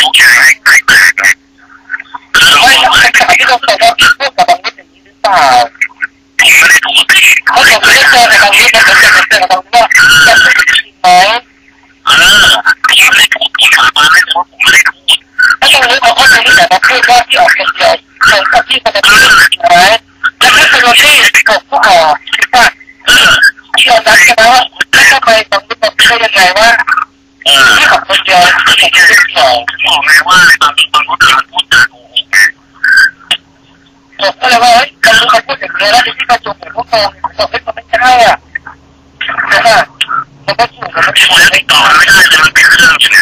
ทุกอย่างให้แตกต่างกันเออไม่ใช่ที่เราเคยได้พูดกับบางนิดอย่างนี้หรือเปล่าไม่ได้พูดผิดเขาบอกไม่ได้เจอในบางนิดนะแต่เจอเจอบางนิดว่าจะพูดจริงไหมเออผมไม่ได้พูดผมมาไม่พูดผมไม่ได้พูดถ้าตรงนี้เขาก็จะนี่แต่มาพูดว่าที่ออกคนเดียวเหมือนกับที่คนจะพูดจริงไหมแล้วถ้าเป็นที่เกิดผู้ออกคิดว่าเออที่เราดักใช่ไหมว่าแล้วทำไมบางนิดมาพูดยังไงว่าเออ ที่ออกคนเดียวที่อย่างนี้เกี่ยวผมบอกไงว่าบางบางคนการพูดจาโกหกไงผมก็เลยว่าเฮ้ยเขาเขาพูดอย่างนี้แล้วที่เขาจงเหมือนพวกเราบอกให้เขาไม่ใช่อะนะมันก็ถูกมันก็ช่ถูวยกให้ต่อไม่ได้เลยมันเป็นเรื่องใช่ไหม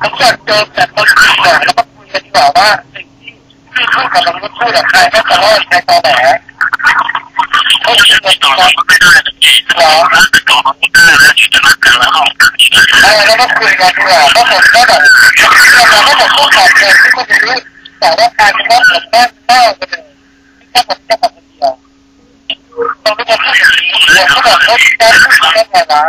ผมอยากเจอแต่คนจริงอะแล้วก็คุยกันดีกว่าว่าสิ่งที่ที่พูดกับบางนิดพูดกับใครไม่ตลอดใครตอแหลเพราะฉันไม่ต่อ ก็คุยกันดีกว่าเพราะผมก็แบบเราก็บอกพูดขาดเกินที่คนจะรู้แต่ว่าการที่ว่าผมแม่แม่ไปเลยที่ผมจะทำคนเดียวต้องไม่ต้องพูดอย่างนี้ผมก็แบบเขาแค่พูดแค่ไหนนะ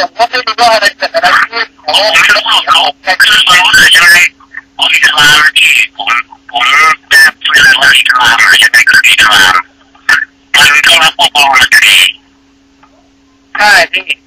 もホテル、はい、